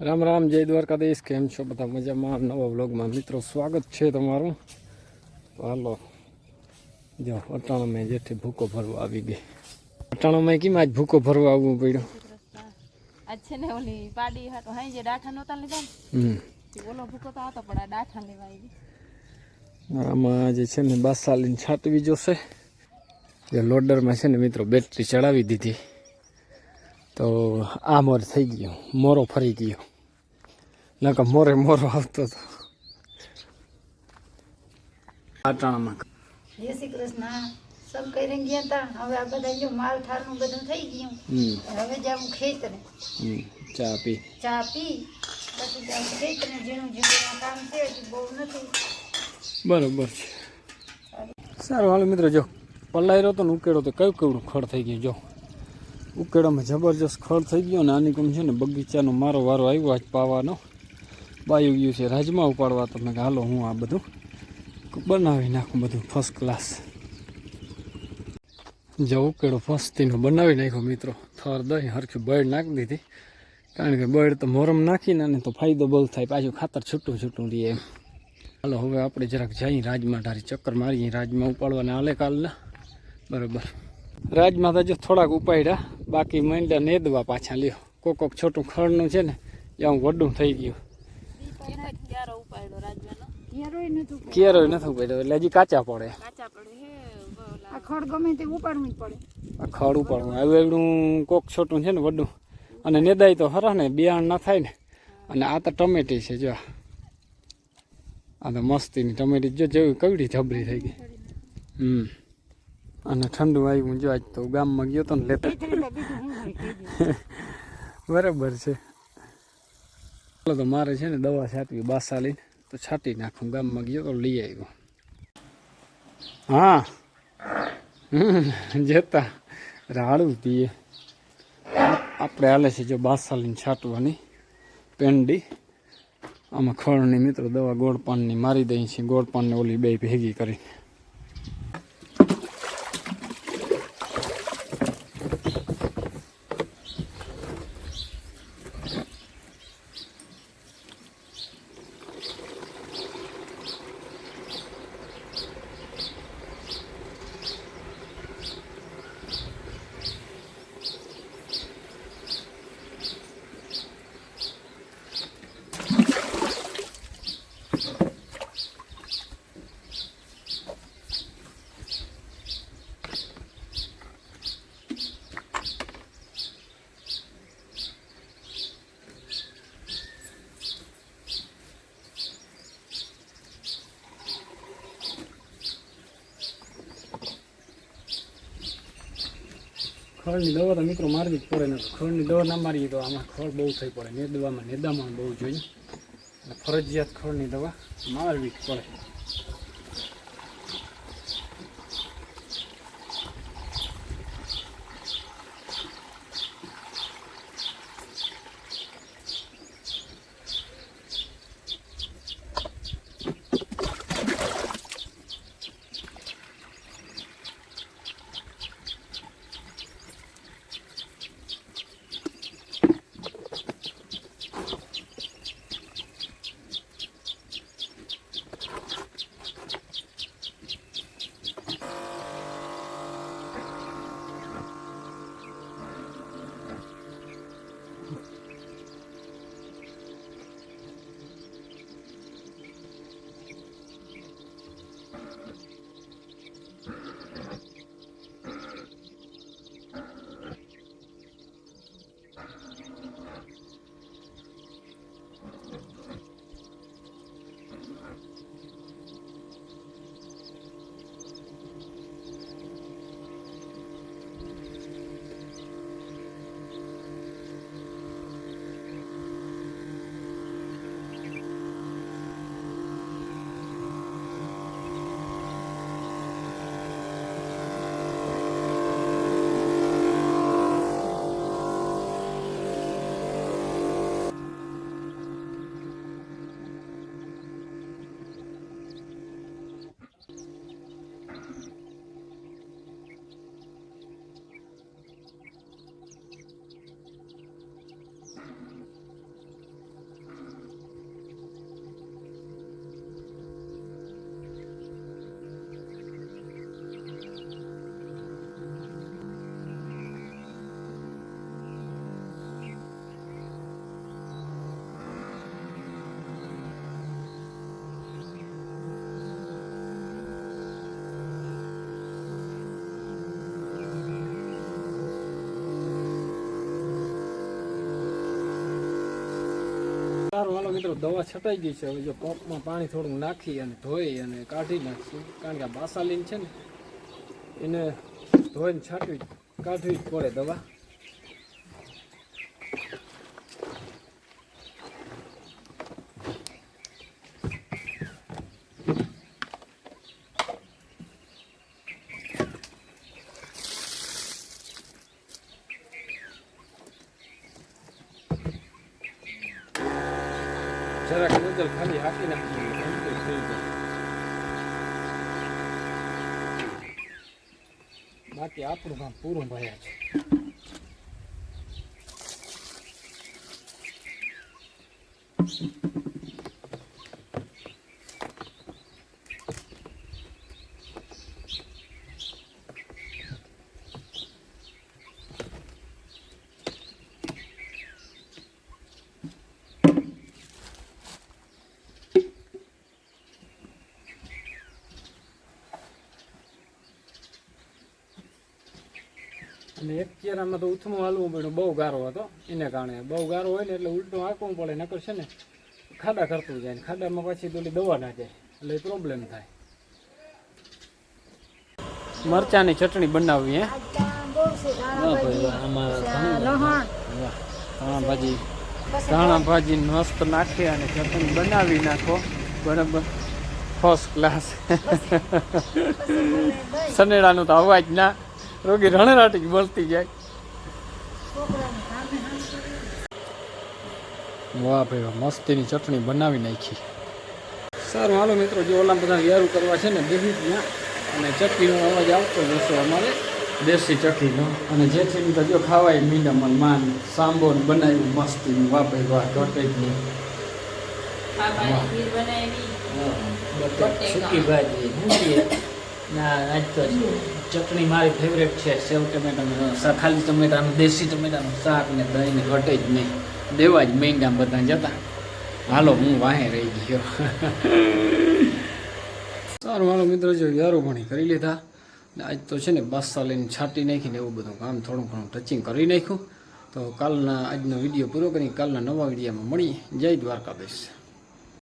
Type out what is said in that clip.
રામ રામ જય દ્વારકાધીશ. કેમ છો બધા? મજામાં? નવા વ્લોગમાં મિત્રો સ્વાગત છે તમારું. હાલો. જો અટાણામાં જેથી ભૂકો ભરવા આવી ગઈ. અટાણામાં કેમ આજ ભૂકો ભરવા આવવું પડ્યું? આજ છે ને ઓલી પાડી હાટો હાઈ જે ડાઠા નહોતા લીધા ને? ઓલો ભૂકો તો હતો પણ આ ડાઠા લેવા આવી. આમાં જે છે ને બાસાલીને છાંટવી જોશે. જે લોડરમાં છે ને મિત્રો બેટરી ચડાવી દીધી. તો આ મોર થઈ ગયો મોરો ફરી ગયો. નકર મોરે મોરો આવતો હતો પાટણમાં. જય શ્રી કૃષ્ણ. સબ કરી ગયા હતા હવે આ બધા જો માલ ઠારનું બધું થઈ ગયું. હમ. હવે જાવું ખેતરે. ચા પી. ચા પી પછી જાવું ખેતરે ઝીણું ઝીણું કામ છે હજી બહુ નથી. બરોબર છે. સારું હાલો મિત્રો જો પલાયરો તો ને ઉકેડો તો કયું કેવડું ખડ થઈ ગયું જો. ઉકેડામાં જબરજસ્ત ખળ થઈ ગયો ને આની કમ છે ને બગીચાનો મારો વારો આવ્યો, આજ પાવાનો. બાયું ગયું છે રાજમાં ઉપાડવા તમે હાલો, હું આ બધું બનાવી નાખું બધું ફર્સ્ટ ક્લાસ જો ઉકેડો ફસ્તીનો બનાવી નાખ્યો મિત્રો, થર દહીં હરખી બળ નાખી દીધી. કારણ કે બળ તો મોરમ નાખીને અને તો ફાયદો બહુ થાય, પાછું ખાતર છૂટું છૂટું રહીએ એમ. હાલો, હવે આપણે જરાક જઈએ રાજમાં, ધારી ચક્કર મારીએ, રાજમાં ઉપાડવાના હાલે કાલના. બરોબર. રાજમાં તો જો થોડાક ઉપાડ્યા બાકી મંડ્યા નેદવા પાછા લ્યો. કોક કોક છોટું ખડનું છે ને ત્યાં વડું થઈ ગયું. કેરો નથી ઉપાડ્યો એટલે હજી કાચા પડે. કાચા પડે હે ઓલા આ ખડ ગમે તે ઉપાડવું જ પડે. આ ખડ ઉપાડવું. આવ્યું એવડું કોક છોટું છે ને વડું. અને નેદાય તો હરા ને બિયાણ ના થાય ને. અને આ તો ટમેટી છે જો આ. તો મસ્તીની ટમેટી જો જેવી કવડી જબરી થઈ ગઈ. હમ. અને ઠંડુ આવ્યું જો આજ તો ગામમાં ગયો તો ને લેતા. બરાબર છે. ચાલો તો મારે છે ને દવા છાંટવી, બાસા લઈને તો છાંટી નાખું, ગામમાં ગયો તો લઈ આવ્યો. હા. જતા રાડું પીએ. આપણે હાલે છે જો બાસાલીને છાંટવાની પેંડી. આમાં ખળની મિત્રો દવા ગોળ પાનની મારી દઈ છીએ ગોળ પાનને ઓલી બે ભેગી કરી ખળની દવા તો મિત્રો મારવી જ પડે, ને ખળની દવા ના મારીએ તો આમાં ખળ બહુ થઈ પડે. નેદવામાં, નેદામાં બહુ જોઈએ. ફરજિયાત ખળની દવા મારવી જ પડે. સારું હાલો મિત્રો, દવા છટાઈ ગઈ છે. હવે જો પંપમાં પાણી થોડું નાખી અને ધોઈ અને કાઢી નાખશું. કારણ કે આ બાસાલીન છે ને, એને ધોઈને છાંટવી, કાઢવી જ પડે દવા. જરાક નજર ખાલી હાકી નાખી complete થઈ જાય બાકી આપણું કામ પૂરું ભર્યા છે. અને એક ચેરામાં તો ઉથમો હાલવું પડ્યું બહુ ગારો હતો એને કારણે. બહુ ગારો હોય ને એટલે ઉલટું હાંકવું પડે નકર છે ને ખાડા કરતું જાય ને ખાડામાં પછી પેલી દવા ના જાય એટલે પ્રોબ્લેમ થાય. મરચાની ચટણી બનાવવી હે? ભાજી. ધાણા ભાજી. મસ્ત નાખી અને ચટણી બનાવી નાખો બરાબર? ફર્સ્ટ ક્લાસ સનેડાનું તો અવાજ ના રોગી રણરાટી બોલતી જાય. વાહ ભાઈ વાહ મસ્તીની ચટણી બનાવી નાખી. સારું હાલો મિત્રો જે ઓલા બધા યારું કરવા છે ને બેસી ત્યાં અને ચટણીનો અવાજ આવતો જ હશે અમારે. દેશી ચટણીનો. અને જેથી તો જો ખાવાય મીંડામાં માન સાંબો બનાવ્યું મસ્તીનું. વાહ ભાઈ વાહ ખીર બનાવી. સૂકી ભાજી ના, આજ તો ચટણી મારી ફેવરેટ છે, સેવ ટમેટાનું ખાલી ટમેટાનું દેશી ટમેટાનું શાક ને દહીં ને ઘટે જ નહીં. દેવા જ મહેંગા બધા, જતા. હાલો, હું વાહે રહી ગયો. સારું મારો મિત્ર, જો યારો ભણી કરી લીધા. આજ તો છે ને બાસા લઈને છાંટી નાખીને એવું બધું કામ થોડું ઘણું ટચિંગ કરી નાખ્યું. તો કાલના આજનો વીડિયો પૂરો કરી કાલના નવા વિડીયોમાં મળીએ. જય દ્વારકાધીશ.